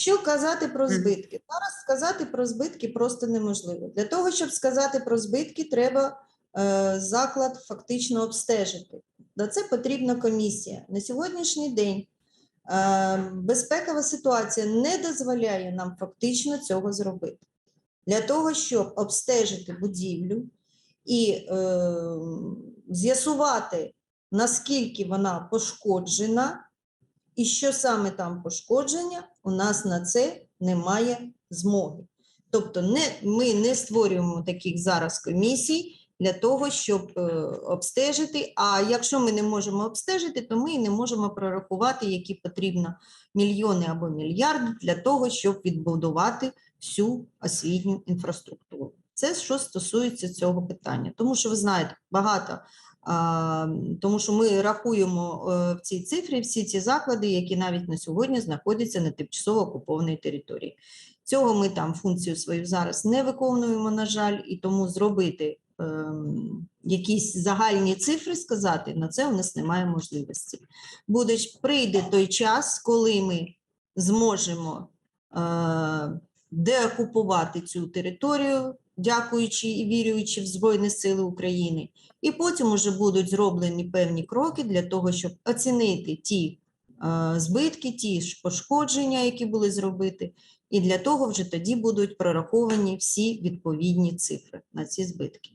Що казати про збитки? Зараз сказати про збитки просто неможливо. Для того, щоб сказати про збитки, треба е, заклад фактично обстежити. На це потрібна комісія. На сьогоднішній день е, безпекова ситуація не дозволяє нам фактично цього зробити. Для того, щоб обстежити будівлю і е, з'ясувати, наскільки вона пошкоджена, і що саме там пошкодження, у нас на це немає змоги. Тобто, не, ми не створюємо таких зараз комісій для того, щоб е, обстежити. А якщо ми не можемо обстежити, то ми і не можемо прорахувати, які потрібно мільйони або мільярди для того, щоб відбудувати всю освітню інфраструктуру. Це що стосується цього питання, тому що ви знаєте, багато. Тому що ми рахуємо е, в цій цифрі всі ці заклади, які навіть на сьогодні знаходяться на тимчасово окупованій території. Цього ми там функцію свою зараз не виконуємо, на жаль, і тому зробити ем, якісь загальні цифри сказати на це у нас немає можливості. Буде прийде той час, коли ми зможемо е, деокупувати цю територію, дякуючи і вірюючи в Збройні Сили України. І потім вже будуть зроблені певні кроки для того, щоб оцінити ті е, збитки, ті ж пошкодження, які були зробити, і для того вже тоді будуть прораховані всі відповідні цифри на ці збитки.